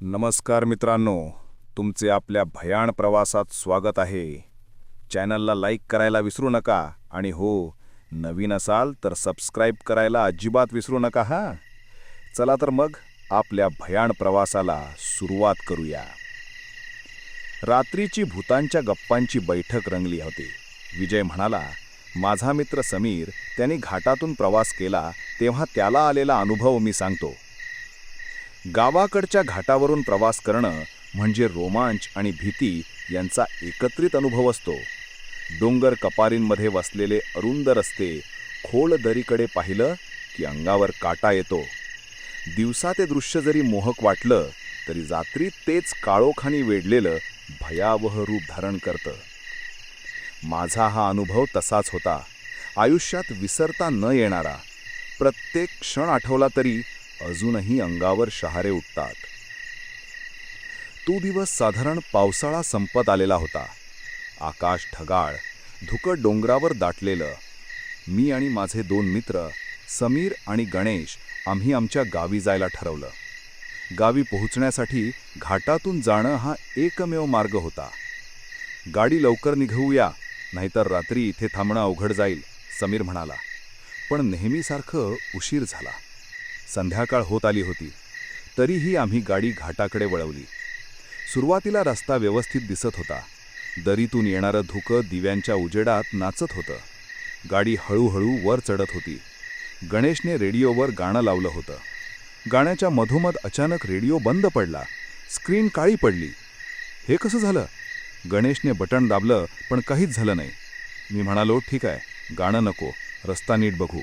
नमस्कार मित्रांनो तुमचे आपल्या भयाण प्रवासात स्वागत आहे. चॅनलला लाईक करायला विसरू नका आणि हो नवीन असाल तर सबस्क्राईब करायला अजिबात विसरू नका हा? चला तर मग आपल्या भयाण प्रवासाला सुरुवात करूया. रात्रीची भूतांच्या गप्पांची बैठक रंगली होती. विजय म्हणाला माझा मित्र समीर त्यांनी घाटातून प्रवास केला तेव्हा त्याला आलेला अनुभव मी सांगतो. गावाकडच्या घाटावरून प्रवास करणं म्हणजे रोमांच आणि भीती यांचा एकत्रित अनुभव असतो. डोंगर कपारींमध्ये वसलेले अरुंद रस्ते खोल दरीकडे पाहिलं की अंगावर काटा येतो. दिवसा ते दृश्य जरी मोहक वाटलं तरी रात्री तेच काळोखानी वेढलेलं भयावह रूप धारण करतं. माझा हा अनुभव तसाच होता. आयुष्यात विसरता न येणारा प्रत्येक क्षण आठवला तरी अजूनही अंगावर शहारे उठतात. तो दिवस साधारण पावसाळा संपत आलेला होता. आकाश ढगाळ धुकं डोंगरावर दाटलेलं. मी आणि माझे दोन मित्र समीर आणि गणेश आम्ही आमच्या गावी जायला ठरवलं. गावी पोहोचण्यासाठी घाटातून जाणं हा एकमेव मार्ग होता. गाडी लवकर निघवूया नाहीतर रात्री इथे थांबणं अवघड जाईल समीर म्हणाला. पण नेहमीसारखं उशीर झाला. संध्याकाळ होत आली होती. तरीही आम्ही गाडी घाटाकडे वळवली. सुरुवातीला रस्ता व्यवस्थित दिसत होता. दरीतून येणारं धुकं दिव्यांच्या उजेडात नाचत होतं. गाडी हळूहळू वर चढत होती. गणेशने रेडिओवर गाणं लावलं होतं. गाण्याच्या मधोमध अचानक रेडिओ बंद पडला. स्क्रीन काळी पडली. हे कसं झालं? गणेशने बटण दाबलं पण काहीच झालं नाही. मी म्हणालो ठीक आहे गाणं नको. रस्ता नीट बघू.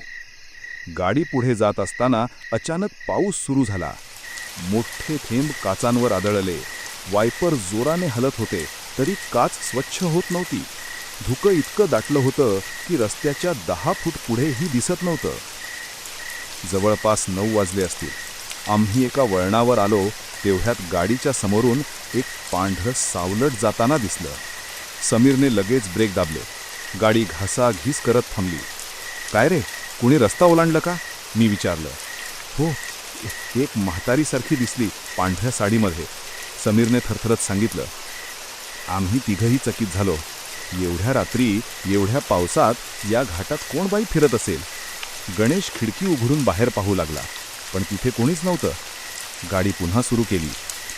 गाडी पुढे जात असताना अचानक पाऊस सुरू झाला. मोठे थेंब काचांवर आदळले. वायपर जोराने हलत होते तरी काच स्वच्छ होत नव्हती. धुकं इतकं दाटलं होतं की रस्त्याच्या दहा फूट पुढेही दिसत नव्हतं. जवळपास नऊ वाजले असतील. आम्ही एका वळणावर आलो तेवढ्यात गाडीच्या समोरून एक पांढरं सावलट जाताना दिसलं. समीरने लगेच ब्रेक दाबले. गाडी घासाघीस करत थांबली. काय रे? कुणी रस्ता ओलांडलं का? मी विचारलं. हो एक म्हातारीसारखी दिसली पांढऱ्या साडीमध्ये. समीरने थरथरत सांगितलं आम्ही तिघही चकित झालो. एवढ्या रात्री एवढ्या पावसात या घाटात कोण बाई फिरत असेल? गणेश खिडकी उघडून बाहेर पाहू लागला पण तिथे कोणीच नव्हतं. गाडी पुन्हा सुरू केली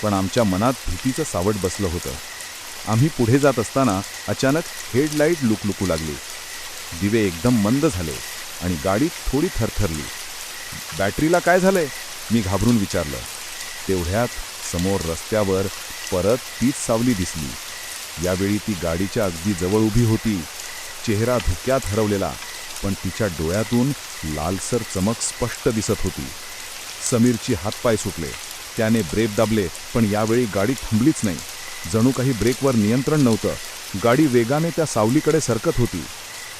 पण आमच्या मनात भीतीचं सावट बसलं होतं. आम्ही पुढे जात असताना अचानक हेडलाईट लुकलुकू लागली. दिवे एकदम मंद झाले. आणि गाडी थोडी थरथरली. बॅटरीला काय झालंय? मी घाबरून विचारलं. तेवढ्यात समोर रस्त्यावर परत तीच सावली दिसली. यावेळी ती गाडीच्या अगदी जवळ उभी होती. चेहरा धुक्यात हरवलेला पण तिच्या डोळ्यातून लालसर चमक स्पष्ट दिसत होती. समीरची हातपाय सुटले. त्याने ब्रेक दाबले पण यावेळी गाडी थांबलीच नाही. जणू काही ब्रेकवर नियंत्रण नव्हतं. गाडी वेगाने त्या सावलीकडे सरकत होती.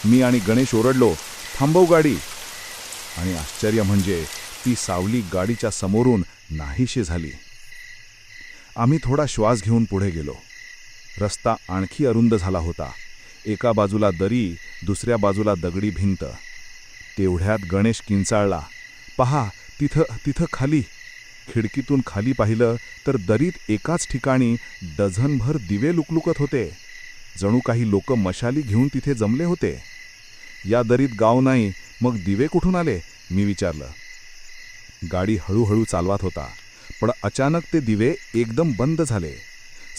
मी आणि गणेश ओरडलो थांबव गाडी. आणि आश्चर्य म्हणजे ती सावली गाडीच्या समोरून नाहीशी झाली. आम्ही थोडा श्वास घेऊन पुढे गेलो. रस्ता आणखी अरुंद झाला होता. एका बाजूला दरी दुसऱ्या बाजूला दगडी भिंत. तेवढ्यात गणेश किंचाळला पहा तिथं तिथं खाली. खिडकीतून खाली पाहिलं तर दरीत एकाच ठिकाणी डझनभर दिवे लुकलुकत होते. जणू काही लोक मशाली घेऊन तिथे जमले होते. या दरीत गाव नाही मग दिवे कुठून आले? मी विचारलं. गाडी हळूहळू चालवत होता पण अचानक ते दिवे एकदम बंद झाले.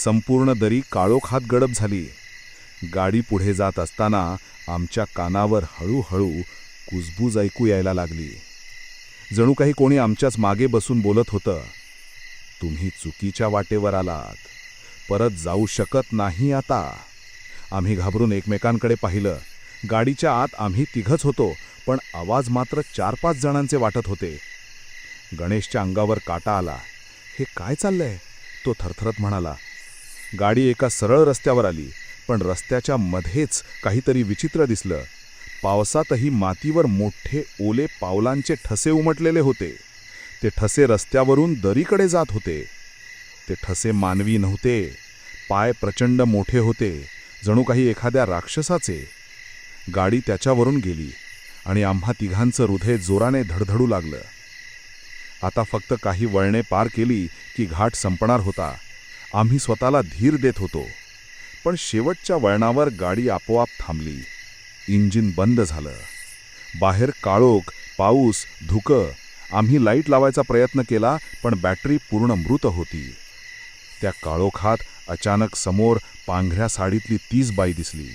संपूर्ण दरी काळोखात गडप झाली. गाडी पुढे जात असताना आमच्या कानावर हळूहळू कुजबूज ऐकू यायला लागली. जणू काही कोणी आमच्याच मागे बसून बोलत होतं तुम्ही चुकीच्या वाटेवर आलात. परत जाऊ शकत नाही आता. आम्ही घाबरून एकमेकांकडे पाहिलं. गाडीच्या आत आम्ही तिघच होतो पण आवाज मात्र चार पाच जणांचे वाटत होते. गणेशच्या अंगावर काटा आला. हे काय चाललंय? तो थरथरत म्हणाला. गाडी एका सरळ रस्त्यावर आली पण रस्त्याच्या मध्येच काहीतरी विचित्र दिसलं. पावसातही मातीवर मोठे ओले पावलांचे ठसे उमटलेले होते. ते ठसे रस्त्यावरून दरीकडे जात होते. ते ठसे मानवी नव्हते. पाय प्रचंड मोठे होते. जणू काही एखाद्या राक्षसाचे गाडी त्याच्यावरून गेली आणि आम्हा तिघांचं हृदय जोराने धडधडू लागलं. आता फक्त काही वळणे पार केली की घाट संपणार होता. आम्ही स्वतःला धीर देत होतो. पण शेवटच्या वळणावर गाडी आपोआप थांबली. इंजिन बंद झालं. बाहेर काळोख पाऊस धुकं आम्ही लाइट लावायचा प्रयत्न केला पण बॅटरी पूर्ण मृत होती. त्या काळोखात अचानक समोर पांघऱ्या साडीतली तीच बाई दिसली.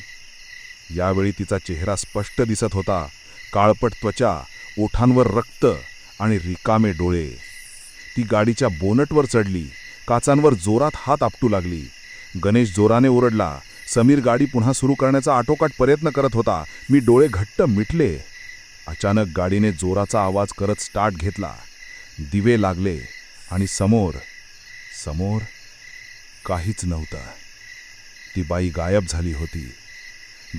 यावेळी तिचा चेहरा स्पष्ट दिसत होता. काळपट त्वचा ओठांवर रक्त आणि रिकामे डोळे. ती गाडीच्या बोनटवर चढली. काचांवर जोरात हात आपटू लागली. गणेश जोराने ओरडला समीर गाडी पुन्हा सुरू करण्याचा आटोकाट प्रयत्न करत होता. मी डोळे घट्ट मिटले. अचानक गाडीने जोराचा आवाज करत स्टार्ट घेतला. दिवे लागले आणि समोर समोर काहीच नव्हतं. ती बाई गायब झाली होती.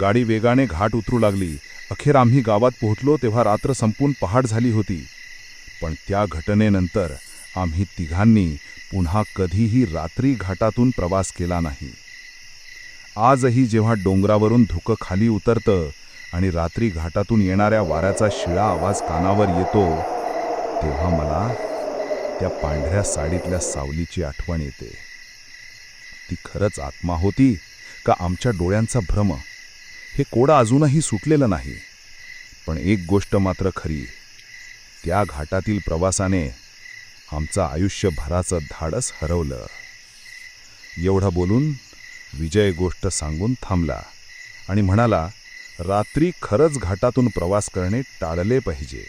गाडी वेगाने घाट उतरू लागली. अखेर आम्ही गावात पोहोचलो तेव्हा रात्र संपून पहाट झाली होती. पण त्या घटनेनंतर आम्ही तिघांनी पुन्हा कधीही रात्री घाटातून प्रवास केला नाही. आजही जेव्हा डोंगरावरून धुकं खाली उतरतं आणि रात्री घाटातून येणाऱ्या वाऱ्याचा शिळा आवाज कानावर येतो तेव्हा मला त्या पांढऱ्या साडीतल्या सावलीची आठवण येते. ती खरंच आत्मा होती का आमच्या डोळ्यांचा भ्रम? हे कोडं अजूनही सुटलेलं नाही. पण एक गोष्ट मात्र खरी. त्या घाटातील प्रवासाने आमचं आयुष्यभराचं धाडस हरवलं. एवढं बोलून विजय गोष्ट सांगून थांबला आणि म्हणाला रात्री खरंच घाटातून प्रवास करणे टाळले पाहिजे.